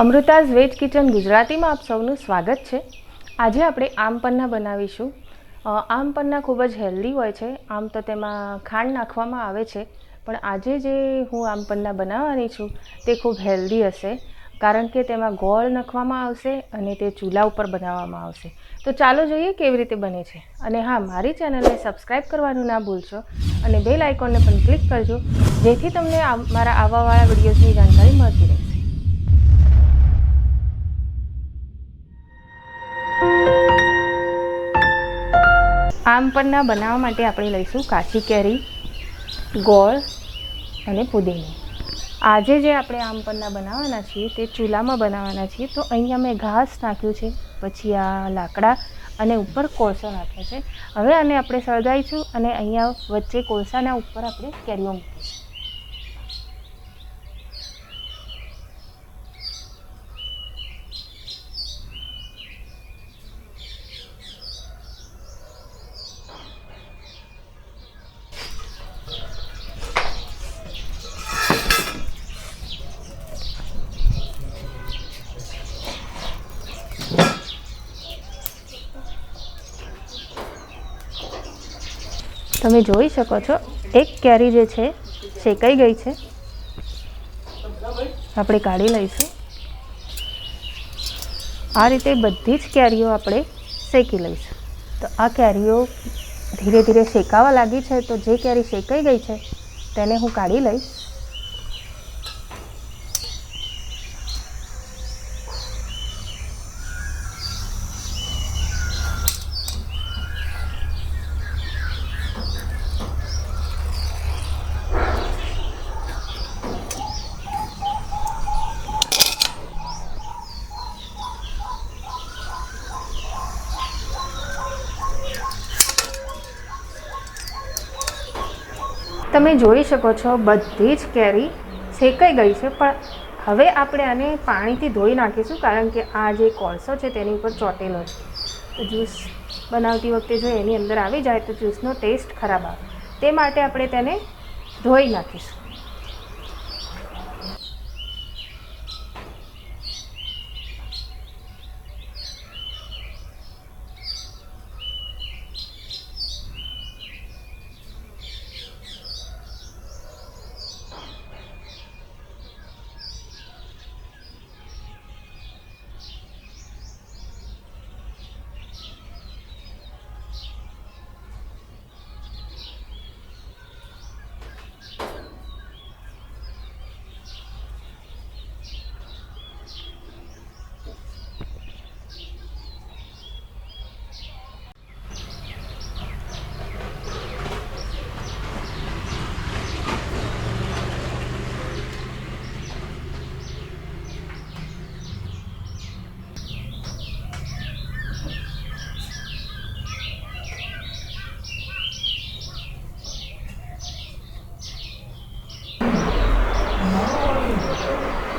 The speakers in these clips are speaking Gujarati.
અમૃતાઝ વેજ કિચન ગુજરાતીમાં આપ સૌનું સ્વાગત છે. આજે આપણે આમ પન્ના બનાવીશું. આમ પન્ના ખૂબ જ હેલ્ધી હોય છે. આમ તો તેમાં ખાંડ નાખવામાં આવે છે. પણ આજે જે હું આમ પન્ના બનાવવાની છું, તે ખૂબ હેલ્ધી હશે, કારણ કે તેમાં ગોળ નાખવામાં આવશે અને તે ચૂલા ઉપર બનાવવામાં આવશે. તો ચાલો જોઈએ કેવી રીતે બને છે. અને હા, મારી ચેનલને સબસ્ક્રાઈબ કરવાનું ના ભૂલશો અને બેલ આઇકોનને પણ ક્લિક કરજો, જેથી તમને મારા આવાવાળા વિડીયોઝની જાણકારી મળતી રહેશે આમ પરના બનાવવા માટે આપણે લઈશું કાચી કેરી, ગોળ અને પુદીનો. આજે જે આપણે આમ પરના બનાવવાના છીએ, તે ચૂલામાં બનાવવાના છીએ, તો અહીંયા મેં ઘાસ નાખ્યું છે, પછી આ લાકડા અને ઉપર કોળસો નાખ્યો છે. હવે આને આપણે સળગાવીશું અને અહીંયા વચ્ચે કોળસાના ઉપર આપણે કેરીઓ મૂકીશું. તમે જોઈ શકો છો, એક કેરી જે છે, શેકાઈ ગઈ છે. આપણે કાઢી લઈશું. આ રીતે બધી જ કેરીઓ આપણે શેકી લઈશું. તો આ કેરીઓ ધીરે ધીરે શેકાવા લાગી છે, તો જે કેરી શેકાઈ ગઈ છે, તેને હું કાઢી લઈશ. તમે જોઈ શકો છો, બધી જ કેરી શેકાઈ ગઈ છે, પણ હવે આપણે આને પાણીથી ધોઈ નાખીશું, કારણ કે આ જે કોળસો છે તેની ઉપર ચોટેલો છે. તો જ્યુસ બનાવતી વખતે જો એની અંદર આવી જાય તો જ્યુસનો ટેસ્ટ ખરાબ આવે. તે માટે આપણે તેને ધોઈ નાખીશું.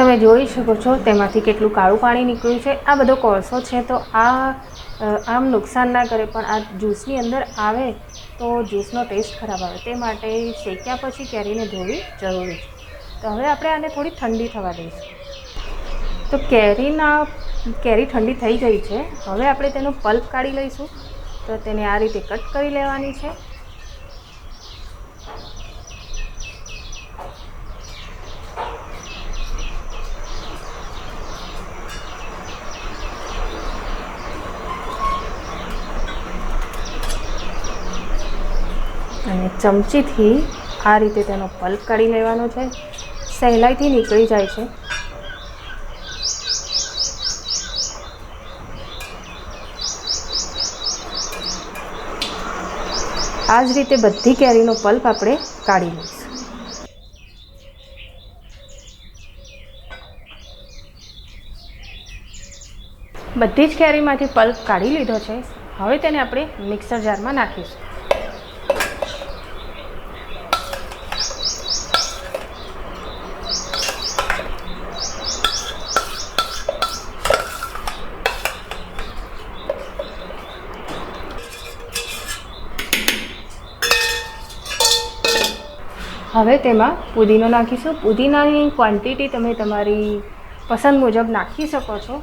તમે જોઈ શકો છો, તેમાંથી કેટલું કાળું પાણી નીકળ્યું છે. આ બધો કોળસો છે, તો આ આમ નુકસાન ના કરે, પણ આ જ્યુસની અંદર આવે તો જ્યુસનો ટેસ્ટ ખરાબ આવે. તે માટે શેક્યા પછી કેરીને ધોવી જરૂરી છે. તો હવે આપણે આને થોડી ઠંડી થવા દઈશું. તો કેરીના, કેરી ઠંડી થઈ ગઈ છે. હવે આપણે તેનો પલ્પ કાઢી લઈશું. તો તેને આ રીતે કટ કરી લેવાની છે. અને ચમચીથી આ રીતે તેનો પલ્પ કાઢી લેવાનો છે. સહેલાઈથી નીકળી જાય છે. આ જ રીતે બધી કેરીનો પલ્પ આપણે કાઢી લઈશું. બધી જ કેરીમાંથી પલ્પ કાઢી લીધો છે. હવે તેને આપણે મિક્સર જારમાં નાખીશું. હવે તેમાં પુદીનો નાખીશું. પુદીનાની ક્વોન્ટિટી તમે તમારી પસંદ મુજબ નાખી શકો છો.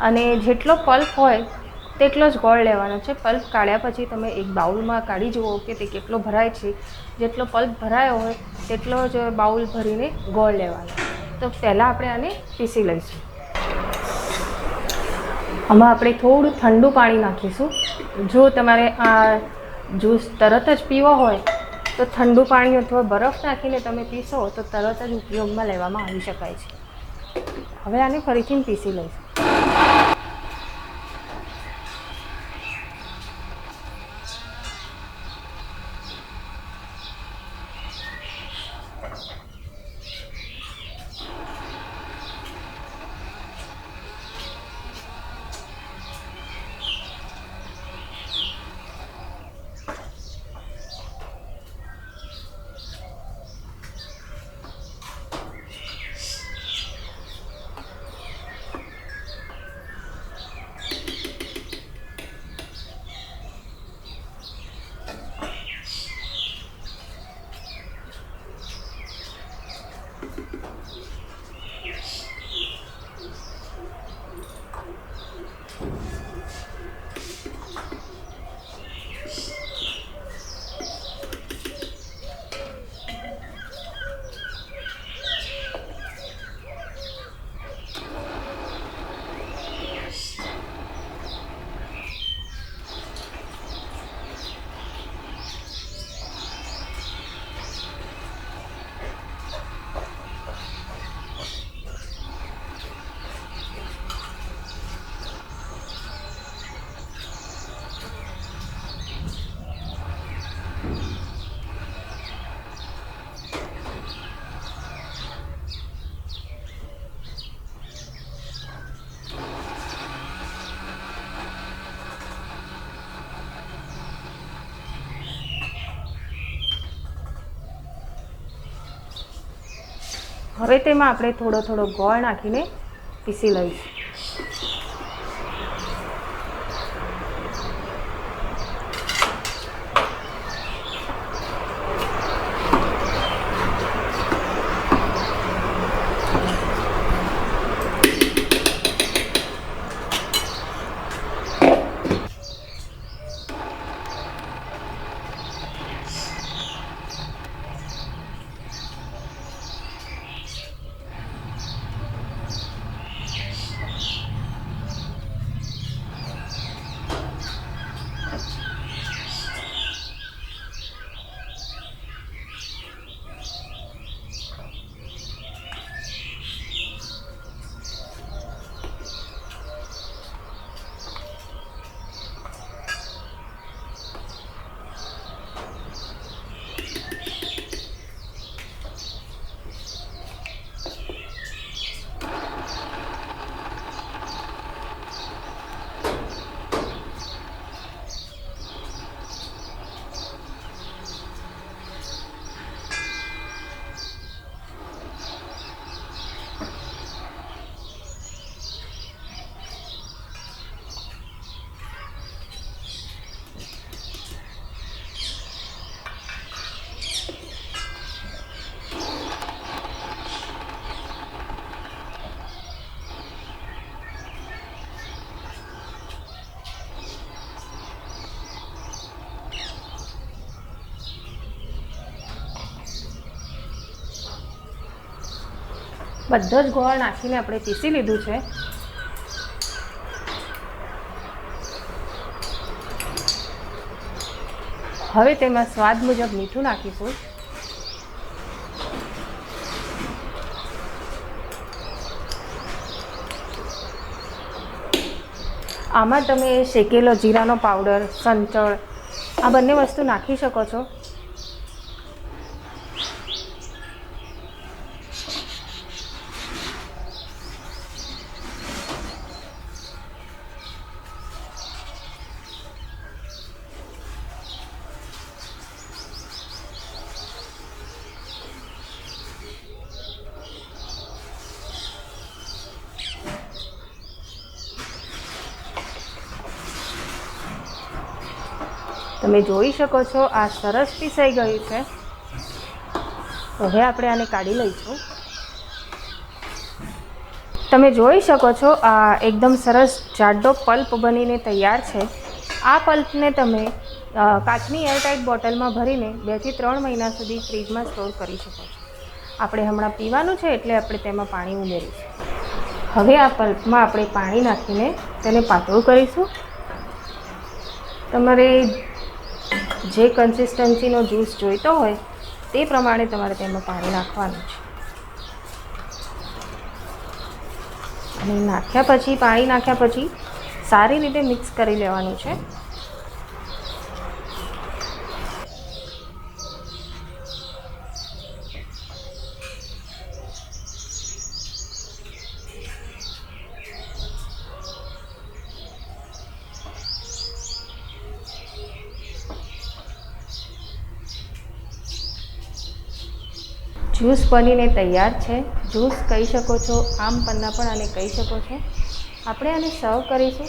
અને જેટલો પલ્પ હોય, તેટલો જ ગોળ લેવાનો છે. પલ્પ કાઢ્યા પછી તમે એક બાઉલમાં કાઢી જુઓ કે તે કેટલો ભરાય છે. જેટલો પલ્પ ભરાયો હોય, તેટલો જ બાઉલ ભરીને ગોળ લેવાનો. તો પહેલાં આપણે આને પીસી લઈશું. આમાં આપણે થોડું ઠંડુ પાણી નાખીશું. જો તમારે આ જ્યુસ તરત જ પીવો હોય, તો ઠંડુ પાણી અથવા બરફ નાખીને તમે પીશો, તો તરત જ ઉપયોગમાં લેવામાં આવી શકાય છે. હવે આને ફરીથી પીસી લઈશું. હવે તેમાં આપણે થોડો થોડો ગોળ નાખીને પીસી લઈશું. બધો જ ગોળ નાખીને આપણે પીસી લીધું છે. હવે તેમાં સ્વાદ મુજબ મીઠું નાખીશું. આમાં તમે શેકેલો જીરાનો પાવડર સંચળ આ બંને વસ્તુ નાખી શકો છો. તમે જોઈ શકો છો, આ સરસ પીસાઈ ગયું છે. હવે આપણે આને કાઢી લઈશું. તમે જોઈ શકો છો, આ એકદમ સરસ જાડો પલ્પ બનીને તૈયાર છે. આ પલ્પને તમે કાચની એરટાઇટ બોટલમાં ભરીને બેથી ત્રણ મહિના સુધી ફ્રીજમાં સ્ટોર કરી શકો છો. આપણે હમણાં પીવાનું છે એટલે આપણે તેમાં પાણી ઉમેરીશું. હવે આ પલ્પમાં આપણે પાણી નાખીને તેને પાતળું કરીશું. તમારે જે કન્સિસ્ટન્સીનો જ્યુસ જોઈતો હોય, તે પ્રમાણે તમારે તેમાં પાણી નાખવાનું છે. અને નાખ્યા પછી, પાણી નાખ્યા પછી સારી રીતે મિક્સ કરી લેવાનું છે. જ્યુસ બનીને તૈયાર છે. જ્યુસ કહી શકો છો, આમ પન્ના પણ આને કહી શકો છો. આપણે આને સર્વ કરીશું.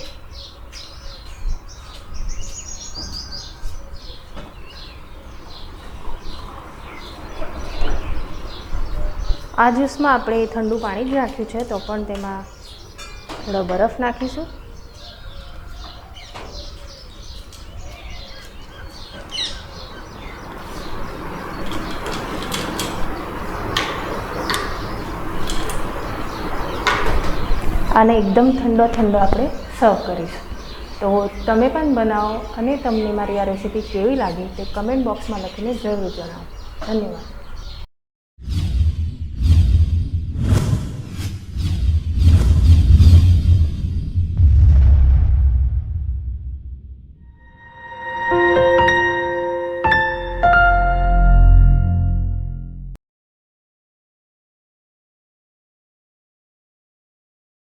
આ જ્યુસમાં આપણે ઠંડુ પાણી જ નાખ્યું છે, તો પણ તેમાં થોડો બરફ નાખીશું. આને એકદમ ઠંડો ઠંડો આપણે સર્વ કરીશું. તો તમે પણ બનાવો અને તમને મારી આ રેસીપી કેવી લાગી તે કમેન્ટ બોક્સમાં લખીને જરૂર જણાવો. ધન્યવાદ.